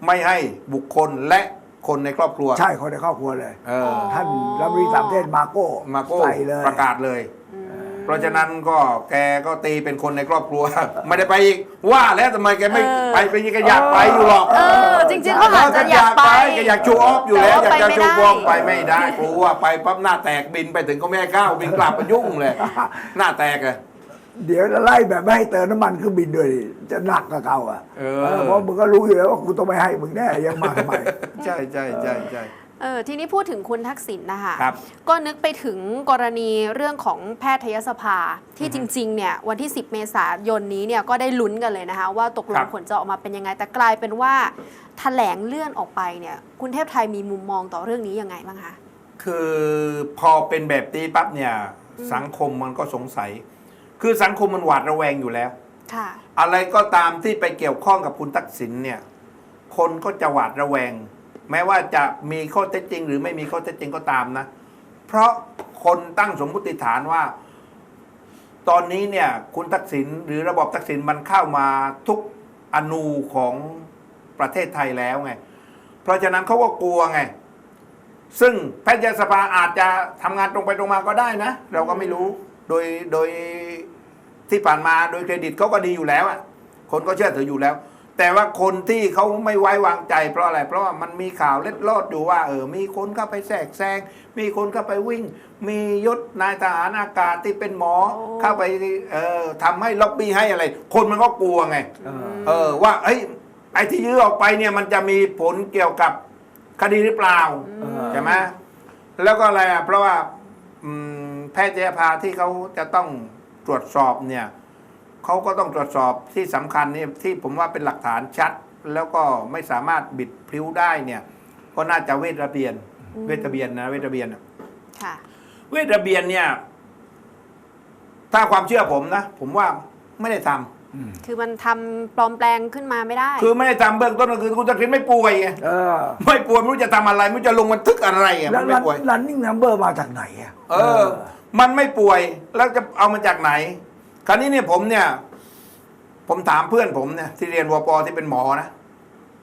Speaker 2: ไม่ให้บุคคลและคนในครอบครัว
Speaker 3: ใช่คนในครอบครัวเลย
Speaker 2: เออ
Speaker 3: ท่านรัฐมนตรีต่างประเทศมาโก้
Speaker 2: มาโก้
Speaker 3: ใส่เลย
Speaker 2: ประกาศเลย
Speaker 1: อืม
Speaker 2: เพราะฉะนั้นก็แกก็ตีเป็นคนในครอบครัว ไม่ได้ไปอีกว่าแล้วทำไมแกไม่
Speaker 1: เออ
Speaker 2: ไปไปยังแกอยากไปอยู่หรอก
Speaker 1: เออ จริงๆเขาอาจจะอยากไป
Speaker 2: แกอยากชูออฟอยู่แล้วอยาก
Speaker 1: แต่
Speaker 2: จะ
Speaker 1: ว่า
Speaker 2: ชู
Speaker 1: ไปไม่ได้
Speaker 2: วองไปไม่ได้กลัวไปปั๊บหน้าแตกบินไปถึงก็ไม่ให้เข้าบินกลับมายุ่งเลย หน้าแตกเลย
Speaker 3: เดี๋ยวจะไล่แบบไม่ให้เติมน้ำมันเครื่องบินด้วยดิจะหนักกับเก่าอะ
Speaker 2: เออ
Speaker 3: เพราะมึงก็รู้อยู่แล้วว่ากูต้องไม่ให้มึงแน่ยังมาทำไม
Speaker 2: ใช่ใช่ใช่ใช่
Speaker 1: เออทีนี้พูดถึงคุณทักษิณนะคะ
Speaker 2: ครับ
Speaker 1: ก็นึกไปถึงกรณีเรื่องของแพทยสภาที่จริงๆเนี่ยวันที่ 10 เมษายนนี้เนี่ยก็ได้ลุ้นกันเลยนะคะ ว่าตกล
Speaker 2: ครั
Speaker 1: ง
Speaker 2: บ
Speaker 1: ผลจะออกมาเป็นยังไง แต่กลายเป็นว่าแถลงเลื่อนออกไปเนี่ยคุณเทพไทยมีมุมมองต่อเรื่องนี้ยังไงบ้างคะ
Speaker 2: คือพอเป็นแบบนี้ปั๊บเนี่ย สังคมมันก็สงสัย คือสังคมมันหวาดระแวงอยู่แล้ว
Speaker 1: ค่ะ
Speaker 2: อะไรก็ตามที่ไปเกี่ยวข้องกับคุณทักษิณเนี่ย คนก็จะหวาดระแวง แม้ว่าจะมีข้อเท็จจริง หรือไม่มีข้อเท็จจริงก็ตามนะ เพราะคนตั้งสมมติฐานว่า ตอนนี้เนี่ย คุณทักษิณหรือระบบทักษิณมันเข้ามาทุกอนูของประเทศไทยแล้วไง เพราะฉะนั้นเขาก็กลัวไง ซึ่งแพทยสภาอาจจะทำงานตรงไปตรงมาก็ได้นะ เราก็ไม่รู้ โดย โดย ที่ผ่านมาโดยเครดิตเขาก็ดีอยู่แล้วอะคนก็เชื่อถืออยู่แล้ว แต่ว่าคนที่เขาไม่ไว้วางใจเพราะอะไร เพราะว่ามันมีข่าวเล็ดลอดอยู่ว่า เออ มีคนเข้าไปแทรกแซง มีคนเข้าไปวิ่ง มียศนายทหารอากาศที่เป็นหมอ
Speaker 1: โอ้
Speaker 2: เข้าไปเอ่อทำให้ล็อบบี้ให้อะไร คนมันก็กลัวไง
Speaker 3: เออ
Speaker 2: เออว่าเอ้ยไอ้ที่ยื้อออกไปเนี่ยมันจะมีผลเกี่ยวกับคดีหรือเปล่า
Speaker 3: เออ
Speaker 2: ใช่ไหมแล้วก็อะไรอะเพราะว่าอืมแพทยภาที่เขาจะต้อง ตรวจสอบเนี่ยเขาก็ต้องตรวจสอบที่สำคัญเนี่ยที่ผมว่าเป็นหลักฐานชัด แล้วก็ไม่สามารถบิดพลิ้วได้เนี่ยก็น่าจะเวทระเบียน
Speaker 1: อืม
Speaker 2: เวทระเบียนนะเวทระเบียนอะ
Speaker 1: ค่ะ
Speaker 2: เวทระเบียนเนี่ย ถ้าความเชื่อผมนะผมว่าไม่ได้ทำ
Speaker 1: คือมันทำปลอมแปลงขึ้นมาไม่ได้
Speaker 2: คือไม่ได้ทำเบื้องต้นก็คือคุณทักษิณไม่ป่วยไง
Speaker 3: เออ
Speaker 2: ไม่ป่วยไม่รู้จะทำอะไรไม่รู้จะลงบันทึกอะไรอะ
Speaker 3: แล้ว
Speaker 2: มันไม่ป่วย
Speaker 3: รันนิ่งนัมเบอร์มาจากไหนอะ
Speaker 2: เออ มันไม่ป่วยแล้วจะเอามาจากไหน คราวนี้เนี่ยผมเนี่ย ผมถามเพื่อนผมเนี่ยที่เรียนวปที่เป็นหมอนะ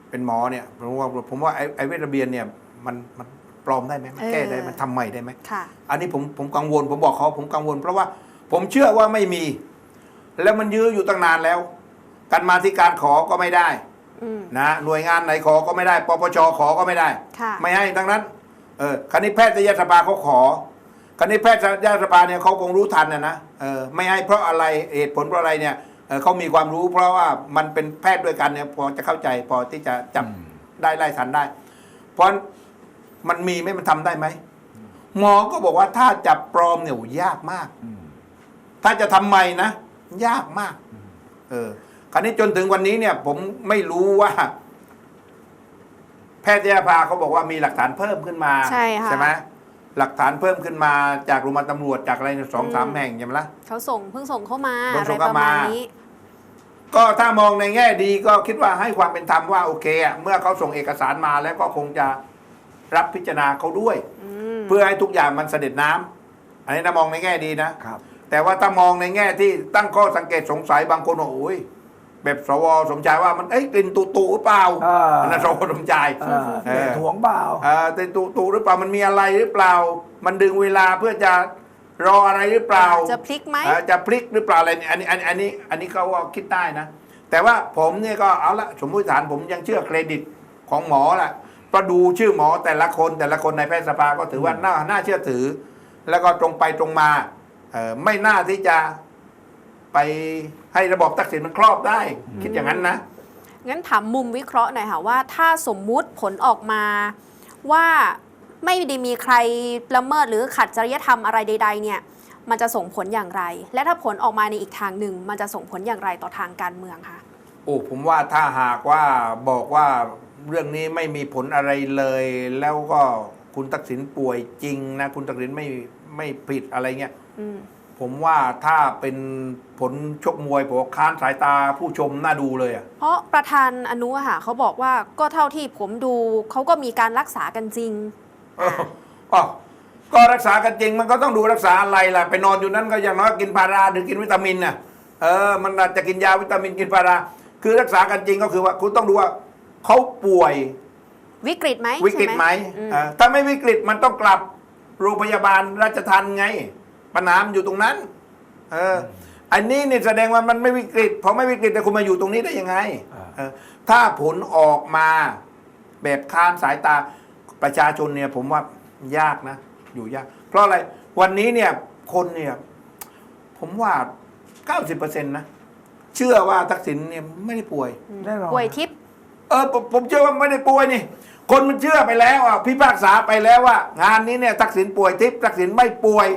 Speaker 2: เป็นหมอเนี่ยผมว่าผมว่าไอ้ไอ้เวทระเบียนเนี่ยมันมันปลอมได้ไหมมันแก้ได้ไหม
Speaker 1: เออ
Speaker 2: ทำใหม่ได้ไหม
Speaker 1: ค่ะ
Speaker 2: อันนี้ผมผมกังวล ผมบอกเขาผมกังวล เพราะว่าผมเชื่อว่าไม่มี แล้วมันยื้ออยู่ตั้งนานแล้วกันมาที่การขอก็ไม่ได้
Speaker 1: อืม
Speaker 2: นะหน่วยงานไหนขอก็ไม่ได้ปปชขอก็ไม่ได้
Speaker 1: ค่ะ
Speaker 2: ไม่ให้ทั้งนั้น เออคันนี้แพทยสภาเขาขอ คันนี้แพทยสภาเนี่ยเขาคงรู้ทันนะนะเออไม่ให้เพราะอะไรเหตุผลเพราะอะไรเนี่ยเออเขามีความรู้ เพราะว่ามันเป็นแพทย์ด้วยกันเนี่ยพอจะเข้าใจพอที่จะจับได้ไล่ทันได้ เพราะมันมีไหมมันทำได้ไหมหมอก็บอกว่าถ้าจับปลอมเนี่ยโอ้ยากมาก ถ้าจะทำใหม่นะยากมาก เออคราวนี้จนถึงวันนี้เนี่ย ผมไม่รู้ว่า แพทยภาเขาบอกว่ามีหลักฐานเพิ่มขึ้นมา
Speaker 1: ใช่ค่ะ
Speaker 2: ไหม หลักฐานเพิ่มขึ้นมาจากโรงพยาบาลตำรวจจากอะไรเนี่ยสองสาม
Speaker 1: อืม
Speaker 2: แห่งใช่ไหมล่ะ
Speaker 1: เขาส่งเพิ่งส่งเข้ามา
Speaker 2: เพิ่
Speaker 1: อะ
Speaker 2: ง
Speaker 1: ไร
Speaker 2: ส่ง
Speaker 1: ป
Speaker 2: เข้า
Speaker 1: ระมาณ
Speaker 2: มา
Speaker 1: นี้
Speaker 2: ก็ถ้ามองในแง่ดีก็คิดว่าให้ความเป็นธรรมว่าโอเคอะเมื่อเขาส่งเอกสารมาแล้วก็คงจะรับพิจารณาเขาด้วย
Speaker 1: อืม
Speaker 2: เพื่อให้ทุกอย่างมันเสด็จน้ำอันนี้นะมองในแง่ดีนะ
Speaker 3: ครับ
Speaker 2: แต่ว่าถ้ามองในแง่ที่ตั้งข้อสังเกตสงสัยบางคนว่าโอ้ย แบบสวสมชายว่ามันเอ้ยกลิ่นตุตุหรือเปล่า
Speaker 3: อ่า
Speaker 2: อันนั้นสวสมชาย
Speaker 3: เออ
Speaker 2: เออ
Speaker 3: ถ่วงเปล่า
Speaker 2: เอ่อแต่ตุตุหรือเปล่ามันมีอะไรหรือเปล่า มันดึงเวลาเพื่อจะรออะไรหรือเปล่า
Speaker 1: จะพลิกไหม
Speaker 2: เอ่อจะพลิกหรือเปล่าอะไรเนี่ยอันนี้อันนี้อันนี้อันนี้เขาก็คิดได้นะ แต่ว่าผมเนี่ยก็เอาละสมมติฐานผมยังเชื่อเครดิตของหมอแหละประดูชื่อหมอแต่ละคนแต่ละคนในแพทยสภาก็ถือว่าน่าน่าเชื่อถือ แล้วก็ตรงไปตรงมาเอ่อไม่น่าที่จะไป ให้ระบบทักษิณมันครอบได้ คิดอย่างนั้นนะ
Speaker 1: งั้นถามมุมวิเคราะห์หน่อยค่ะว่า ถ้าสมมุติผลออกมาว่าไม่ได้มีใครละเมิดหรือขัดจริยธรรมอะไรใด ๆ เนี่ย มันจะส่งผลอย่างไร และถ้าผลออกมาในอีกทางหนึ่ง มันจะส่งผลอย่างไรต่อทางการเมืองคะ
Speaker 2: โอ้ผมว่าถ้าหากว่าบอกว่าเรื่องนี้ไม่มีผลอะไรเลย แล้วก็คุณทักษิณป่วยจริงนะ คุณทักษิณไม่ไม่ผิดอะไรเงี้ย
Speaker 1: อืม
Speaker 2: ผมว่าถ้าเป็นผลชกมวยผมว่าค้านสายตาผู้ชมน่าดูเลยอะ
Speaker 1: เพราะประธานอนุอะค่ะเขาบอกว่าก็เท่าที่ผมดูเขาก็มีการรักษากันจริง
Speaker 2: เอออ๋อก็รักษากันจริงมันก็ต้องดูรักษาอะไรล่ะ ไปนอนอยู่นั้นก็อย่างน้อยกินพาราหรือกินวิตามินน่ะเออ มันอาจจะกินยาวิตามินกินพารา คือรักษากันจริงก็คือว่าคุณต้องดูว่าเขาป่วย
Speaker 1: วิกฤตไหม
Speaker 2: วิกฤตไหม
Speaker 1: ใช่อืม
Speaker 2: เออถ้าไม่วิกฤตมันต้องกลับโรงพยาบาลราชทันไง ปัญหามันอยู่ตรงนั้น เออ อันนี้นี่แสดงว่ามันไม่วิกฤตพอไม่วิกฤตแต่คุณมาอยู่ตรงนี้ได้ยังไง
Speaker 3: อ่า
Speaker 2: เออถ้าผลออกมาแบบค้านสายตาประชาชนเนี่ย ผมว่ายากนะ อยู่ยาก เพราะอะไรวันนี้เนี่ย คนเนี่ย ผมว่า90%นะ เชื่อว่าทักษิณเนี่ยไม่ได้ป่วย
Speaker 3: แน่นอน
Speaker 1: ป่วยทิพย์
Speaker 2: เออผมผมเชื่อว่าไม่ได้ป่วยนี่ คนมันเชื่อไปแล้วอะพิพากษาไปแล้วว่า งานนี้เนี่ยทักษิณป่วยทิพย์ทักษิณไม่ป่วย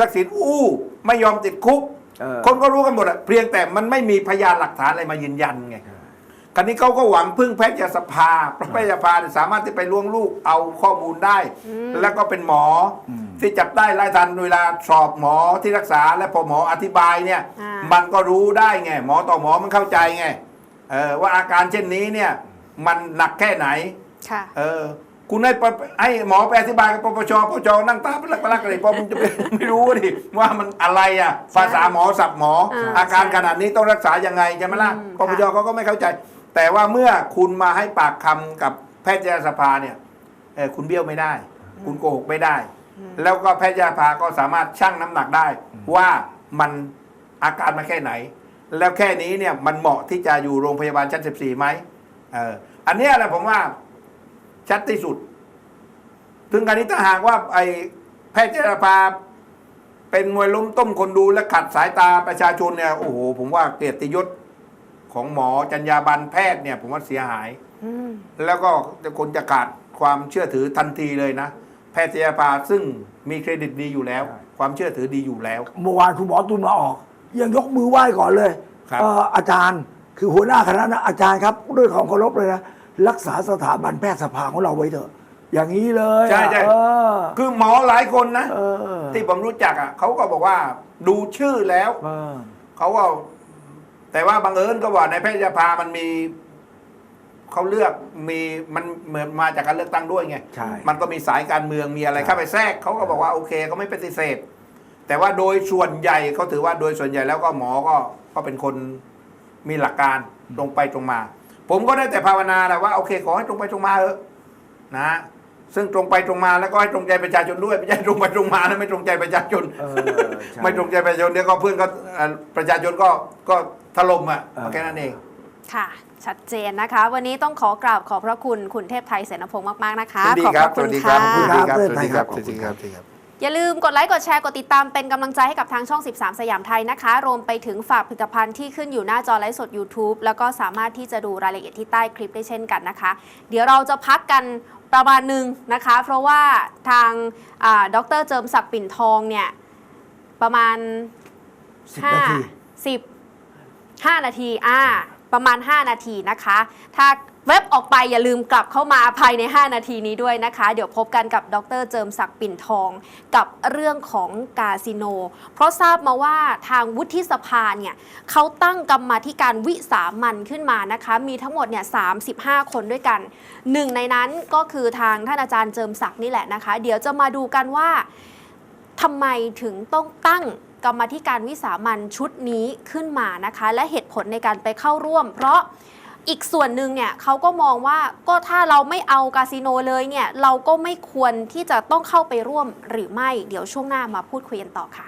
Speaker 2: ทักษิณอู้ไม่ยอมติดคุก
Speaker 3: เออ
Speaker 2: คนก็รู้กันหมดอะเพียงแต่มันไม่มีพยานหลักฐานอะไรมายืนยันไงคราวนี้เขาก็หวังพึ่งแพทยสภาเพราะแพทยสภาเนี่ยสามารถที่ไปล่วงลูกเอาข้อมูลได้ แล้วก็เป็นหมออ
Speaker 3: ม
Speaker 2: ที่จับได้ไล่ทันเวลาสอบหมอที่รักษาและพอหมออธิบายเนี่ย
Speaker 1: อ่า
Speaker 2: มันก็รู้ได้ไงหมอต่อหมอมันเข้าใจไงเออว่าอาการเช่นนี้เนี่ยมันหนักแค่ไหน
Speaker 1: ค่ะ
Speaker 2: เออ คุณให้ปให้หมอไปอธิบายกับปปชปปชนั่งตาปลักปลักอะไรเพราะมันจะไปไม่รู้ดิว่ามันอะไรอะภาษาหมอสับหมอ
Speaker 1: อ่า
Speaker 2: อาการ
Speaker 1: ใช่
Speaker 2: ขนาดนี้ต้องรักษายังไงใช่ไหมล่ะ
Speaker 1: อืม
Speaker 2: ปปชเขาก็ไม่เข้าใจ แต่ว่าเมื่อคุณมาให้ปากคำกับแพทยสภาเนี่ยเออคุณเบี้ยวไม่ได้ คุณโกหกไม่ได้ แล้วก็แพทยสภาก็สามารถชั่งน้ำหนักได้ ว่ามันอาการมาแค่ไหน แล้วแค่นี้เนี่ยมันเหมาะที่จะอยู่โรงพยาบาลชั้น 14ไหมเอออันเนี้ยแหละผมว่า ชัดที่สุด ถึงการนี้ถ้าหากว่าไอ้แพทยสภาเป็นมวยล้มต้มคนดูและขัดสายตาประชาชนเนี่ยโอ้โหผมว่าเกียรติยศของหมอจรรยาบรรณแพทย์เนี่ย ผมว่าเสียหาย
Speaker 1: อืม
Speaker 2: แล้วก็คนจะขาดความเชื่อถือทันทีเลยนะ แพทยสภาซึ่งมีเครดิตดีอยู่แล้ว ความเชื่อถือดีอยู่แล้ว
Speaker 3: เมื่อวานคุณหมอตุลมาออก ยังยกมือไหว้ก่อนเลย
Speaker 2: ครับ
Speaker 3: เอ่ออาจารย์คือหัวหน้าคณะนะอาจารย์ครับ ด้วยความเคารพเลยนะ รักษาสถาบันแพทยสภาของเราไว้เถอะ อย่างนี้เลย
Speaker 2: ใช่ใช่
Speaker 3: เออ
Speaker 2: คือหมอหลายคนนะ
Speaker 3: เออ
Speaker 2: ที่ผมรู้จักอะเขาก็บอกว่าดูชื่อแล้ว
Speaker 3: เออ
Speaker 2: เขาก็แต่ว่าบังเอิญก็ว่าในแพทยสภามันมีเขาเลือกมีมันเหมือนมาจากการเลือกตั้งด้วยไง
Speaker 3: ใช่
Speaker 2: มันก็มีสายการเมืองมีอะไร
Speaker 3: ใช่
Speaker 2: เข้าไปแทรกเขาก็บอกว่าโอเคเขาไม่ปฏิเสธ แต่ว่าโดยส่วนใหญ่เขาถือว่าโดยส่วนใหญ่แล้วก็หมอก็ก็เป็นคนมีหลักการตรงไปตรงมา ผมก็ได้แต่ภาวนาแหละว่าโอเคขอให้ตรงไปตรงมาเถอะนะซึ่งตรงไปตรงมาแล้วก็ให้ตรงใจประชาชนด้วยไม่ใช่ตรงไปตรงมาแล้วไม่ตรงใจประชาชน
Speaker 3: เออใช่
Speaker 2: ไม่ตรงใจประชาชนเดี๋ยวก็เพื่อนก็เอ่อประชาชนก็ก็ถล่มอะ
Speaker 3: เออ
Speaker 2: แค่นั้นเอง
Speaker 1: ค่ะ ชัดเจนนะคะ วันนี้ต้องขอกราบขอบพระคุณ คุณเทพไทยเสนพงศ์มาก ๆ นะคะ
Speaker 2: สวัสดี
Speaker 1: ขอบ
Speaker 2: ค
Speaker 1: พ
Speaker 2: รับ
Speaker 1: ระ
Speaker 2: ส
Speaker 1: คุ
Speaker 2: วั
Speaker 1: ณ
Speaker 2: สดีครับ
Speaker 1: ค่ะ
Speaker 2: สวัสดีครับ
Speaker 3: ข
Speaker 2: ส
Speaker 3: อบ
Speaker 2: วัส
Speaker 3: คุณ
Speaker 2: ดี
Speaker 3: ค
Speaker 2: ค
Speaker 3: รั
Speaker 2: รับบสวัสดีครับ สวัสดีครับ
Speaker 1: อย่าลืมกดไลค์กดแชร์กดติดตามเป็นกำลังใจให้กับทางช่อง 13 สยามไทยนะคะ รวมไปถึงฝากผลิตภัณฑ์ที่ขึ้นอยู่หน้าจอไลฟ์สด YouTube แล้วก็สามารถที่จะดูรายละเอียดที่ใต้คลิปได้เช่นกันนะคะ เดี๋ยวเราจะพักกันประมาณหนึ่งนะคะ เพราะว่าทางอ่าดรเจิมศักดิ์ปิ่นทองเนี่ยประมาณ
Speaker 3: สิบนาที
Speaker 1: สิบห้านาทีอ่าประมาณ 5 นาทีนะคะ ถ้า เว็บออกไปอย่าลืมกลับเข้ามาภายใน 5 นาทีนี้ด้วยนะคะ เดี๋ยวพบกันกับดรเจิมศักดิ์ปิ่นทอง กับเรื่องของกาสิโน เพราะทราบมาว่าทางวุฒิสภาเนี่ยเขาตั้งกรรมาธิการวิสามันขึ้นมานะคะ มีทั้งหมดเนี่ย35 คนด้วยกันหนึ่งในนั้นก็คือทางท่านอาจารย์เจิมศักดิ์นี่แหละนะคะ เดี๋ยวจะมาดูกันว่าทำไมถึงต้องตั้งกรรมธิการวิสามันชุดนี้ขึ้นมานะคะ และเหตุผลในการไปเข้าร่วม เพราะ อีกส่วนหนึ่งเนี่ยเขาก็มองว่าก็ถ้าเราไม่เอาคาสิโนเลยเนี่ยเราก็ไม่ควรที่จะต้องเข้าไปร่วมหรือไม่ เดี๋ยวช่วงหน้ามาพูดคุยกันต่อค่ะ